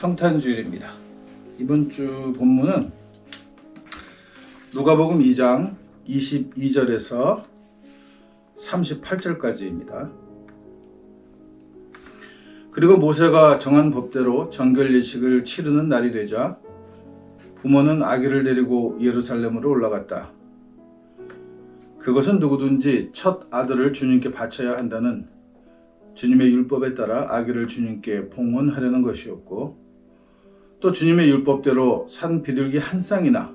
성탄주일입니다. 이번 주 본문은 누가복음 2장 22절에서 38절까지입니다. 그리고 모세가 정한 법대로 정결 예식을 치르는 날이 되자 부모는 아기를 데리고 예루살렘으로 올라갔다. 그것은 누구든지 첫 아들을 주님께 바쳐야 한다는 주님의 율법에 따라 아기를 주님께 봉헌하려는 것이었고 또 주님의 율법대로 산 비둘기 한 쌍이나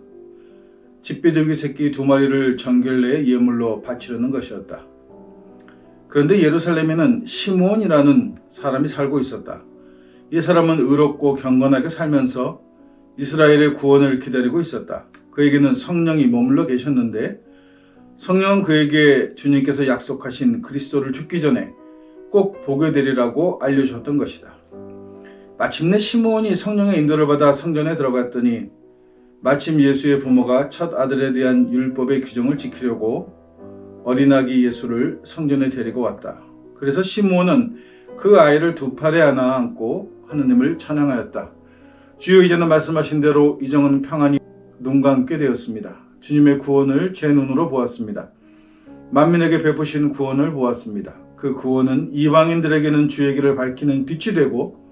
집비둘기 새끼 두 마리를 정결례의 예물로 바치려는 것이었다. 그런데 예루살렘에는 시므온이라는 사람이 살고 있었다. 이 사람은 의롭고 경건하게 살면서 이스라엘의 구원을 기다리고 있었다. 그에게는 성령이 머물러 계셨는데 성령은 그에게 주님께서 약속하신 그리스도를 죽기 전에 꼭 보게 되리라고 알려주셨던 것이다. 마침내 시므온이 성령의 인도를 받아 성전에 들어갔더니 마침 예수의 부모가 첫 아들에 대한 율법의 규정을 지키려고 어린아기 예수를 성전에 데리고 왔다. 그래서 시므온은 그 아이를 두 팔에 안아 안고 하느님을 찬양하였다. 주여 이제는 말씀하신 대로 이정은 평안히 눈 감게 되었습니다. 주님의 구원을 제 눈으로 보았습니다. 만민에게 베푸신 구원을 보았습니다. 그 구원은 이방인들에게는 주의 길을 밝히는 빛이 되고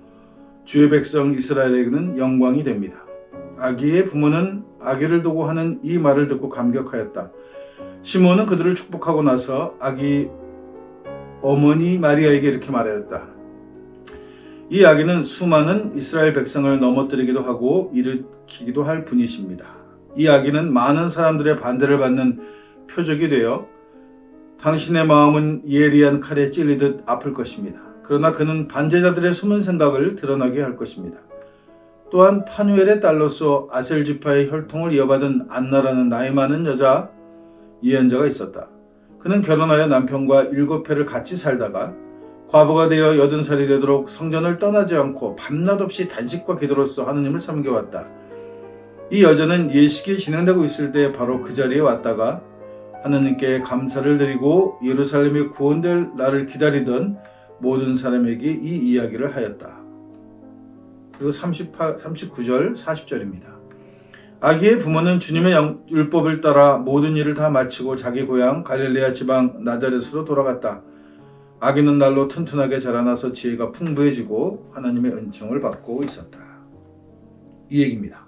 주의 백성 이스라엘에게는 영광이 됩니다. 아기의 부모는 아기를 두고 하는 이 말을 듣고 감격하였다. 시몬은 그들을 축복하고 나서 아기 어머니 마리아에게 이렇게 말하였다. 이 아기는 수많은 이스라엘 백성을 넘어뜨리기도 하고 일으키기도 할 분이십니다. 이 아기는 많은 사람들의 반대를 받는 표적이 되어 당신의 마음은 예리한 칼에 찔리듯 아플 것입니다. 그러나 그는 반제자들의 숨은 생각을 드러나게 할 것입니다. 또한 파누엘의 딸로서 아셀 지파의 혈통을 이어받은 안나라는 나이 많은 여자 예언자가 있었다. 그는 결혼하여 남편과 일곱 해를 같이 살다가 과부가 되어 여든 살이 되도록 성전을 떠나지 않고 밤낮 없이 단식과 기도로서 하느님을 섬겨왔다. 이 여자는 예식이 진행되고 있을 때 바로 그 자리에 왔다가 하느님께 감사를 드리고 예루살렘이 구원될 날을 기다리던 모든 사람에게 이 이야기를 하였다. 그리고 38, 39절, 40절입니다. 아기의 부모는 주님의 영- 율법을 따라 모든 일을 다 마치고 자기 고향 갈릴레아 지방 나자렛으로 돌아갔다. 아기는 날로 튼튼하게 자라나서 지혜가 풍부해지고 하나님의 은총을 받고 있었다. 이 얘기입니다.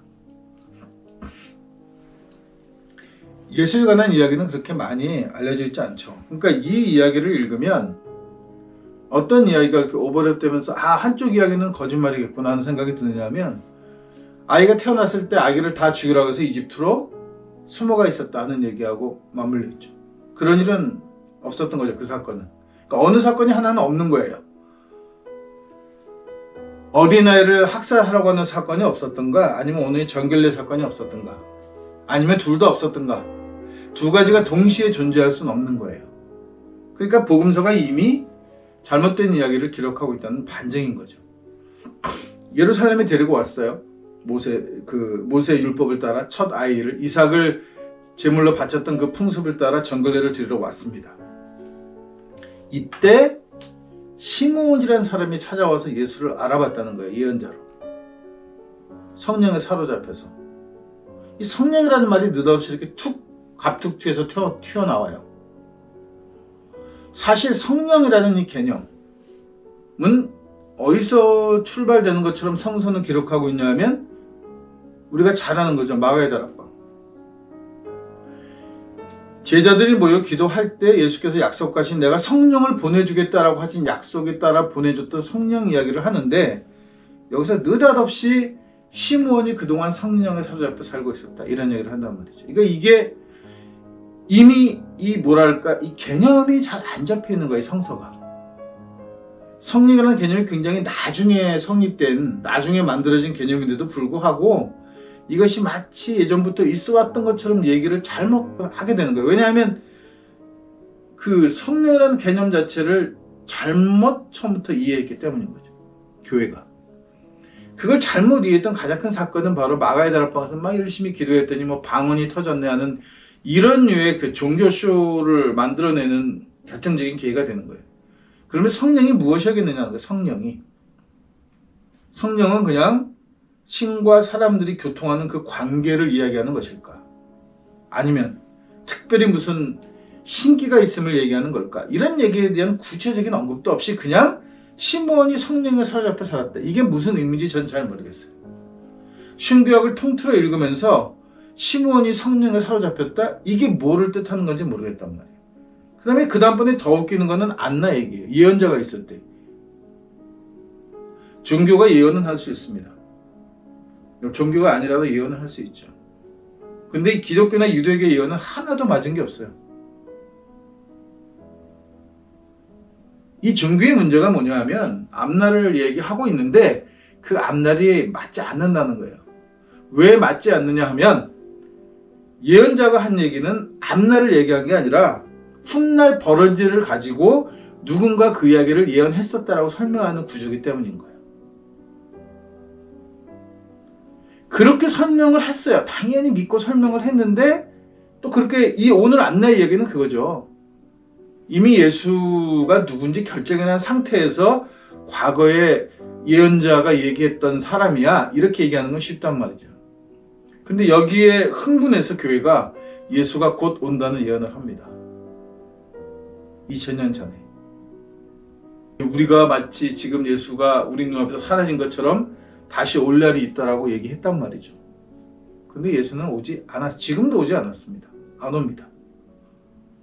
예수에 관한 이야기는 그렇게 많이 알려져 있지 않죠. 그러니까 이 이야기를 읽으면 어떤 이야기가 이렇게 오버랩되면서 아 한쪽 이야기는 거짓말이겠구나 하는 생각이 드느냐면 아이가 태어났을 때 아기를 다 죽이라고 해서 이집트로 숨어가 있었다 하는 얘기하고 맞물려 있죠. 그런 일은 없었던 거죠. 그 사건은. 그러니까 어느 사건이 하나는 없는 거예요. 어린아이를 학살하라고 하는 사건이 없었던가 아니면 오늘 정결례 사건이 없었던가 아니면 둘 다 없었던가 두 가지가 동시에 존재할 수는 없는 거예요. 그러니까 복음서가 이미 잘못된 이야기를 기록하고 있다는 반증인 거죠. 예루살렘에 데리고 왔어요. 모세 그 모세의 율법을 따라 첫 아이를 이삭을 제물로 바쳤던 그 풍습을 따라 정결례를 드리러 왔습니다. 이때 시므온이라는 사람이 찾아와서 예수를 알아봤다는 거예요. 예언자로. 성령에 사로잡혀서. 이 성령이라는 말이 느닷없이 이렇게 툭 갑툭튀에서 튀어, 튀어나와요. 사실 성령이라는 이 개념은 어디서 출발되는 것처럼 성서는 기록하고 있냐면 우리가 잘 아는 거죠. 마가의 다락방. 제자들이 모여 기도할 때 예수께서 약속하신 내가 성령을 보내주겠다라고 하신 약속에 따라 보내줬던 성령 이야기를 하는데 여기서 느닷없이 시므온이 그동안 성령에 사로잡혀 살고 있었다 이런 얘기를 한단 말이죠. 그러니까 이게 이미 이 뭐랄까 이 개념이 잘 안 잡혀 있는 거예요 성서가. 성령이라는 개념이 굉장히 나중에 성립된 나중에 만들어진 개념인데도 불구하고 이것이 마치 예전부터 있어 왔던 것처럼 얘기를 잘못 하게 되는 거예요. 왜냐하면 그 성령이라는 개념 자체를 잘못 처음부터 이해했기 때문인 거죠. 교회가. 그걸 잘못 이해했던 가장 큰 사건은 바로 마가의 다락방에서 막 열심히 기도했더니 뭐 방언이 터졌네 하는 이런 류의 그 종교쇼를 만들어내는 결정적인 계기가 되는 거예요. 그러면 성령이 무엇이겠느냐는 거예요. 성령이. 성령은 그냥 신과 사람들이 교통하는 그 관계를 이야기하는 것일까? 아니면 특별히 무슨 신기가 있음을 얘기하는 걸까? 이런 얘기에 대한 구체적인 언급도 없이 그냥 시몬이 성령에 사로잡혀 살았다. 이게 무슨 의미인지 전 잘 모르겠어요. 신구약을 통틀어 읽으면서 시몬이 성령에 사로잡혔다? 이게 뭐를 뜻하는 건지 모르겠단 말이에요. 그 다음에 그 다음번에 더 웃기는 거는 안나 얘기예요. 예언자가 있었대. 종교가 예언은 할 수 있습니다. 종교가 아니라도 예언을 할 수 있죠. 근데 이 기독교나 유대교 예언은 하나도 맞은 게 없어요. 이 종교의 문제가 뭐냐 하면 앞날을 얘기하고 있는데 그 앞날이 맞지 않는다는 거예요. 왜 맞지 않느냐 하면 예언자가 한 얘기는 앞날을 얘기한 게 아니라 훗날 일을 가지고 누군가 그 이야기를 예언했었다라고 설명하는 구조이기 때문인 거예요. 그렇게 설명을 했어요. 당연히 믿고 설명을 했는데 또 그렇게 이 오늘 안내 얘기는 그거죠. 이미 예수가 누군지 결정해난 상태에서 과거에 예언자가 얘기했던 사람이야 이렇게 얘기하는 건 쉽단 말이죠. 근데 여기에 흥분해서 교회가 예수가 곧 온다는 예언을 합니다. 2000년 전에. 우리가 마치 지금 예수가 우리 눈앞에서 사라진 것처럼 다시 올 날이 있다라고 얘기했단 말이죠. 근데 예수는 오지 않았, 지금도 오지 않았습니다. 안 옵니다.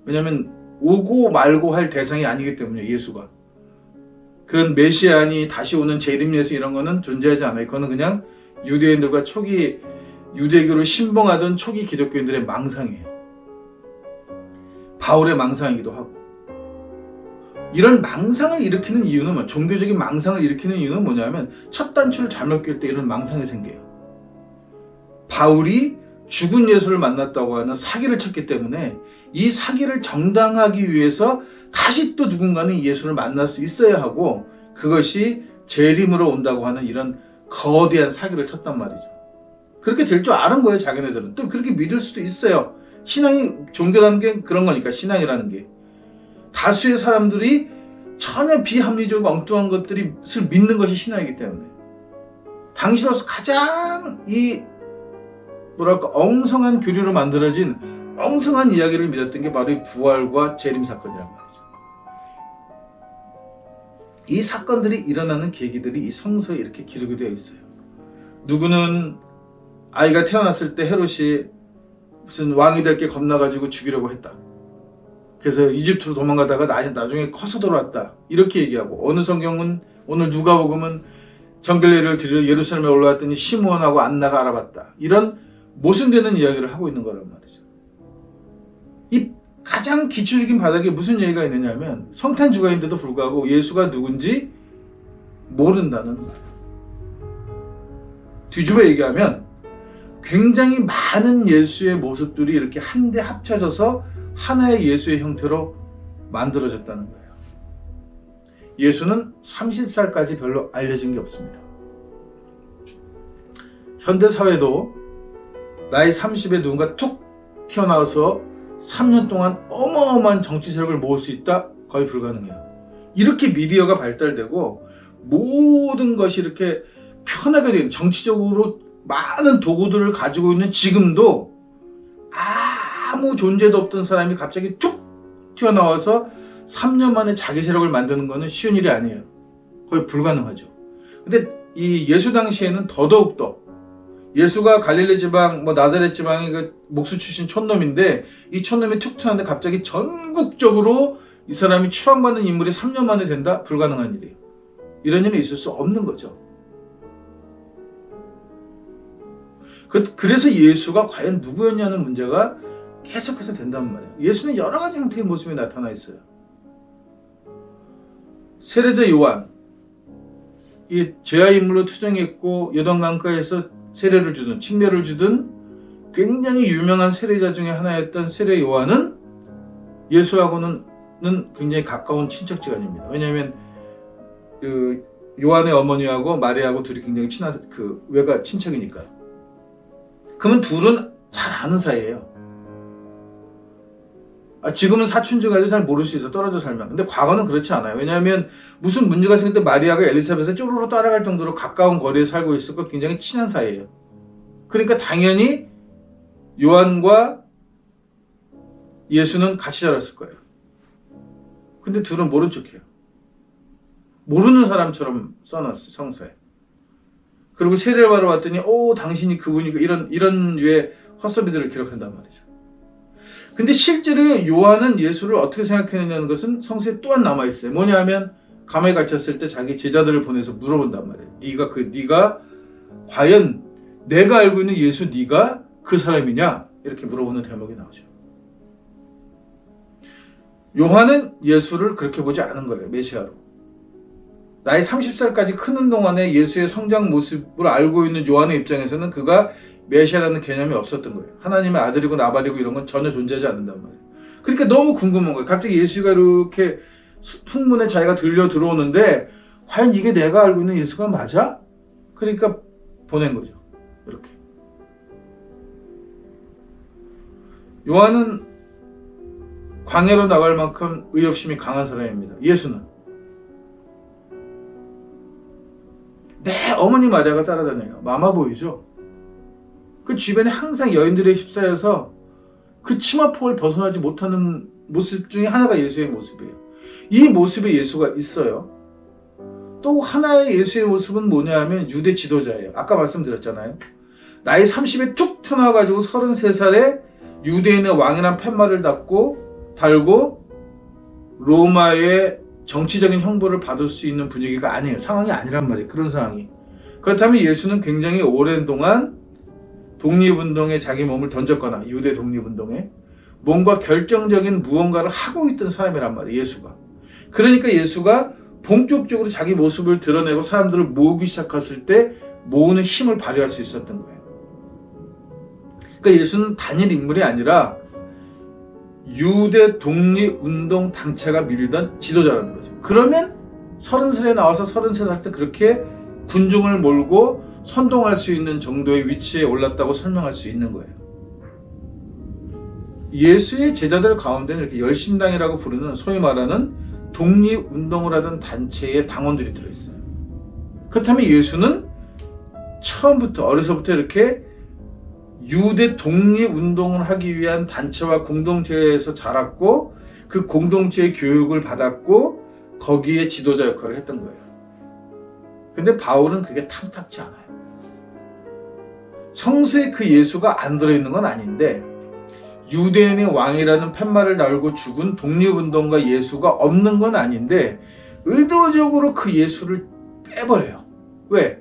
왜냐면 오고 말고 할 대상이 아니기 때문에 예수가. 그런 메시안이 다시 오는 재림 예수 이런 거는 존재하지 않아요. 그거는 그냥 유대인들과 초기 유대교를 신봉하던 초기 기독교인들의 망상이에요. 바울의 망상이기도 하고. 이런 망상을 일으키는 이유는 뭐, 종교적인 망상을 일으키는 이유는 뭐냐면 첫 단추를 잘못 낄 때 이런 망상이 생겨요. 바울이 죽은 예수를 만났다고 하는 사기를 쳤기 때문에 이 사기를 정당하기 위해서 다시 또 누군가는 예수를 만날 수 있어야 하고 그것이 재림으로 온다고 하는 이런 거대한 사기를 쳤단 말이죠. 그렇게 될 줄 아는 거예요, 자기네들은. 또 그렇게 믿을 수도 있어요. 신앙이, 종교라는 게 그런 거니까, 신앙이라는 게. 다수의 사람들이 전혀 비합리적이고 엉뚱한 것들을 믿는 것이 신앙이기 때문에. 당신으로서 가장 이, 뭐랄까, 엉성한 교류로 만들어진 엉성한 이야기를 믿었던 게 바로 이 부활과 재림 사건이란 말이죠. 이 사건들이 일어나는 계기들이 이 성서에 이렇게 기록이 되어 있어요. 누구는 아이가 태어났을 때 헤롯이 무슨 왕이 될 게 겁나가지고 죽이려고 했다. 그래서 이집트로 도망가다가 나, 나중에 커서 돌아왔다. 이렇게 얘기하고 어느 성경은 오늘 누가복음은 정결례를 드리러 예루살렘에 올라왔더니 시므온하고 안나가 알아봤다. 이런 모순되는 이야기를 하고 있는 거란 말이죠. 이 가장 기초적인 바닥에 무슨 얘기가 있느냐면 성탄주가인데도 불구하고 예수가 누군지 모른다는 거예요. 뒤집어 얘기하면 굉장히 많은 예수의 모습들이 이렇게 한데 합쳐져서 하나의 예수의 형태로 만들어졌다는 거예요. 예수는 30살까지 별로 알려진 게 없습니다. 현대 사회도 나이 30에 누군가 툭 튀어나와서 3년 동안 어마어마한 정치 세력을 모을 수 있다? 거의 불가능해요. 이렇게 미디어가 발달되고 모든 것이 이렇게 편하게 된 정치적으로 많은 도구들을 가지고 있는 지금도 아무 존재도 없던 사람이 갑자기 툭 튀어나와서 3년 만에 자기 세력을 만드는 것은 쉬운 일이 아니에요. 거의 불가능하죠. 근데 이 예수 당시에는 더더욱더 예수가 갈릴리 지방, 뭐 나자렛 지방의 그 목수 출신 촌놈인데 이 촌놈이 툭 튀었는데 갑자기 전국적으로 이 사람이 추앙받는 인물이 3년 만에 된다? 불가능한 일이에요. 이런 일은 있을 수 없는 거죠. 그, 그래서 예수가 과연 누구였냐는 문제가 계속해서 된단 말이에요. 예수는 여러 가지 형태의 모습이 나타나 있어요. 세례자 요한, 이 죄와 인물로 투정했고 여던강가에서 세례를 주든 침례를 주든 굉장히 유명한 세례자 중에 하나였던 세례 요한은 예수하고는 굉장히 가까운 친척지간입니다. 왜냐하면 그 요한의 어머니하고 마리아하고 둘이 굉장히 친한 그 외가 친척이니까. 그러면 둘은 잘 아는 사이예요. 아, 지금은 사춘주가도 잘 모를 수 있어. 떨어져 살면. 근데 과거는 그렇지 않아요. 왜냐하면 무슨 문제가 생길 때 마리아가 엘리사벳에 쪼르르 따라갈 정도로 가까운 거리에 살고 있었고 굉장히 친한 사이예요. 그러니까 당연히 요한과 예수는 같이 자랐을 거예요. 근데 둘은 모른 척해요. 모르는 사람처럼 써놨어요 성서에 그리고 세례를 받아 왔더니 오 당신이 그분이고 이런 이런 류의 헛소리들을 기록한단 말이죠 근데 실제로 요한은 예수를 어떻게 생각했느냐는 것은 성서에 또한 남아 있어요. 뭐냐하면 감에 갇혔을 때 자기 제자들을 보내서 물어본단 말이에요. 네가 그 네가 과연 내가 알고 있는 예수 네가 그 사람이냐 이렇게 물어보는 대목이 나오죠. 요한은 예수를 그렇게 보지 않은 거예요. 메시아로. 나이 30살까지 크는 동안에 예수의 성장 모습을 알고 있는 요한의 입장에서는 그가 메시아라는 개념이 없었던 거예요. 하나님의 아들이고 나발이고 이런 건 전혀 존재하지 않는단 말이에요. 그러니까 너무 궁금한 거예요. 갑자기 예수가 이렇게 수- 풍문에 자기가 들려 들어오는데 과연 이게 내가 알고 있는 예수가 맞아? 그러니까 보낸 거죠. 이렇게. 요한은 광야로 나갈 만큼 의협심이 강한 사람입니다. 예수는 내 어머니 마리아가 따라다녀요. 마마보이죠. 그 주변에 항상 여인들의 휩싸여서 그 치마폭을 벗어나지 못하는 모습 중에 하나가 예수의 모습이에요. 이 모습에 예수가 있어요. 또 하나의 예수의 모습은 뭐냐 하면 유대 지도자예요. 아까 말씀드렸잖아요. 나이 30에 툭 튀어나와가지고 33살에 유대인의 왕이란 팻말을 달고, 달고 로마의 정치적인 형벌을 받을 수 있는 분위기가 아니에요. 상황이 아니란 말이에요. 그런 상황이. 그렇다면 예수는 굉장히 오랜 동안 독립운동에 자기 몸을 던졌거나 유대 독립운동에 뭔가 결정적인 무언가를 하고 있던 사람이란 말이에요. 예수가. 그러니까 예수가 본격적으로 자기 모습을 드러내고 사람들을 모으기 시작했을 때 모으는 힘을 발휘할 수 있었던 거예요. 그러니까 예수는 단일 인물이 아니라 유대 독립운동 단체가 밀던 지도자라는 거죠. 그러면 30살에 나와서 33살 때 그렇게 군중을 몰고 선동할 수 있는 정도의 위치에 올랐다고 설명할 수 있는 거예요. 예수의 제자들 가운데는 이렇게 열심당이라고 부르는 소위 말하는 독립운동을 하던 단체의 당원들이 들어있어요. 그렇다면 예수는 처음부터 어려서부터 이렇게 유대 독립운동을 하기 위한 단체와 공동체에서 자랐고 그 공동체의 교육을 받았고 거기에 지도자 역할을 했던 거예요. 근데 바울은 그게 탐탁치 않아요. 성서에 그 예수가 안 들어있는 건 아닌데 유대인의 왕이라는 팻말을 달고 죽은 독립운동가 예수가 없는 건 아닌데 의도적으로 그 예수를 빼버려요. 왜?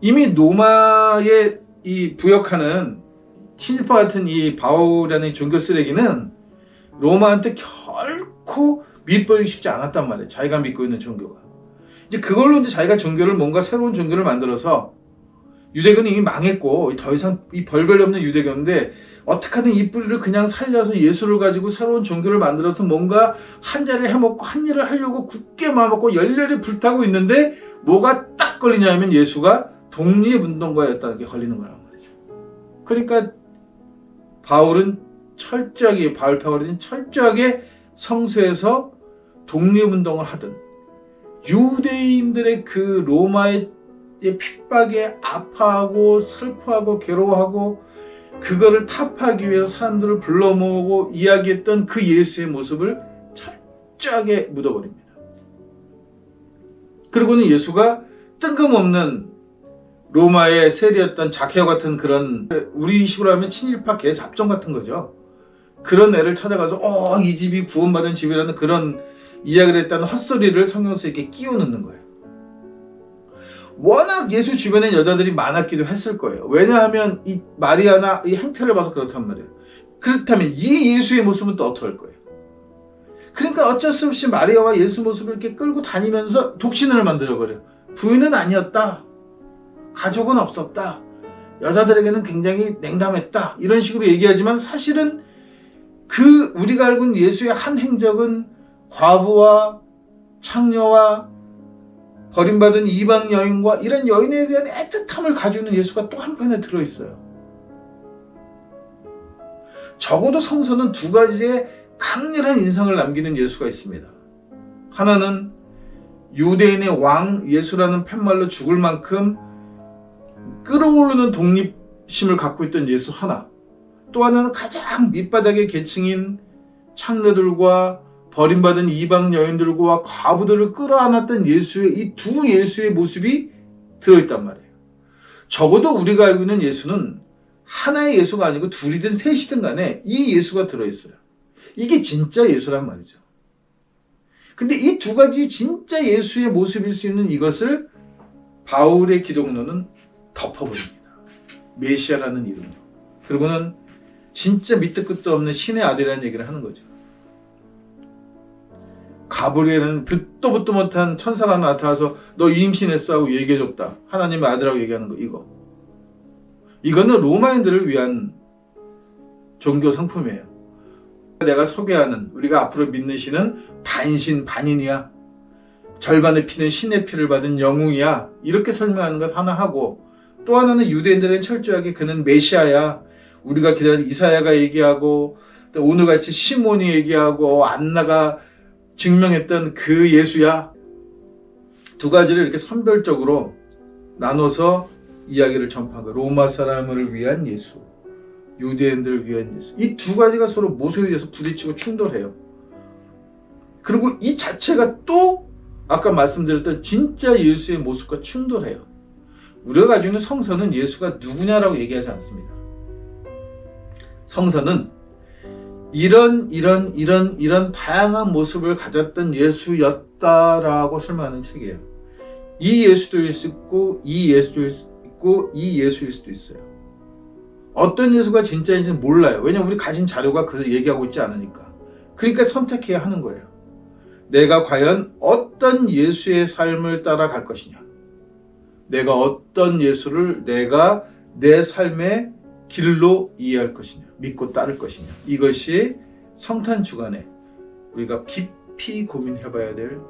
이미 노마에 이 부역하는 친일파 같은 이 바울이라는 이 종교 쓰레기는 로마한테 결코 밑보이기 쉽지 않았단 말이에요. 자기가 믿고 있는 종교가. 이제 그걸로 이제 자기가 종교를 뭔가 새로운 종교를 만들어서 유대교는 이미 망했고 더 이상 이 벌거리 없는 유대교인데 어떻게든 이 뿌리를 그냥 살려서 예수를 가지고 새로운 종교를 만들어서 뭔가 한 자리를 해먹고 한 일을 하려고 굳게 마음먹고 열렬히 불타고 있는데 뭐가 딱 걸리냐면 예수가 독립운동가였다는 게 걸리는 거란 말이죠. 그러니까 바울은 철저하게 바울 바울은 철저하게 성서에서 독립운동을 하든 유대인들의 그 로마의 핍박에 아파하고 슬퍼하고 괴로워하고 그거를 타파하기 위해서 사람들을 불러 모으고 이야기했던 그 예수의 모습을 철저하게 묻어버립니다. 그리고는 예수가 뜬금없는 로마의 세리였던 자케어 같은 그런 우리 식으로 하면 친일파 개 잡종 같은 거죠. 그런 애를 찾아가서 어 이 집이 구원받은 집이라는 그런 이야기를 했다는 헛소리를 성경서에 이렇게 끼워 넣는 거예요. 워낙 예수 주변에 여자들이 많았기도 했을 거예요. 왜냐하면 이 마리아나 이 행태를 봐서 그렇단 말이에요. 그렇다면 이 예수의 모습은 또 어떡할 거예요? 그러니까 어쩔 수 없이 마리아와 예수 모습을 이렇게 끌고 다니면서 독신을 만들어버려요. 부인은 아니었다. 가족은 없었다. 여자들에게는 굉장히 냉담했다. 이런 식으로 얘기하지만 사실은 그 우리가 알고 있는 예수의 한 행적은 과부와 창녀와 버림받은 이방 여인과 이런 여인에 대한 애틋함을 가지고 있는 예수가 또 한편에 들어있어요. 적어도 성서는 두 가지의 강렬한 인상을 남기는 예수가 있습니다. 하나는 유대인의 왕 예수라는 팻말로 죽을 만큼 끌어오르는 독립심을 갖고 있던 예수 하나. 또 하나는 가장 밑바닥의 계층인 창녀들과 버림받은 이방 여인들과 과부들을 끌어안았던 예수의 이 두 예수의 모습이 들어있단 말이에요. 적어도 우리가 알고 있는 예수는 하나의 예수가 아니고 둘이든 셋이든 간에 이 예수가 들어있어요. 이게 진짜 예수란 말이죠. 근데 이 두 가지 진짜 예수의 모습일 수 있는 이것을 바울의 기독론은 덮어버립니다. 메시아라는 이름으로. 그리고는 진짜 밑도 끝도 없는 신의 아들이라는 얘기를 하는 거죠. 가브리엘은 듣도 보도 못한 천사가 나타나서 너 임신했어 하고 얘기해줬다. 하나님의 아들하고 얘기하는 거 이거. 이거는 로마인들을 위한 종교 상품이에요. 내가 소개하는 우리가 앞으로 믿는 신은 반신 반인이야. 절반의 피는 신의 피를 받은 영웅이야. 이렇게 설명하는 것 하나 하고 또 하나는 유대인들은 철저하게 그는 메시아야. 우리가 기다리는 이사야가 얘기하고 또 오늘같이 시몬이 얘기하고 안나가 증명했던 그 예수야. 두 가지를 이렇게 선별적으로 나눠서 이야기를 전파한 거. 로마 사람을 위한 예수, 유대인들을 위한 예수. 이 두 가지가 서로 모서리 돼서 부딪히고 충돌해요. 그리고 이 자체가 또 아까 말씀드렸던 진짜 예수의 모습과 충돌해요. 우리가 가지고 성서는 예수가 누구냐라고 얘기하지 않습니다. 성서는 이런 이런 이런 이런 다양한 모습을 가졌던 예수였다라고 설명하는 책이에요. 이 예수도 있고 이 예수도 있고 이 예수일 수도 있어요. 어떤 예수가 진짜인지는 몰라요. 왜냐면 우리 가진 자료가 그래서 얘기하고 있지 않으니까. 그러니까 선택해야 하는 거예요. 내가 과연 어떤 예수의 삶을 따라갈 것이냐. 내가 어떤 예수를 내가 내 삶의 길로 이해할 것이냐. 믿고 따를 것이냐. 이것이 성탄 주간에 우리가 깊이 고민해 봐야 될.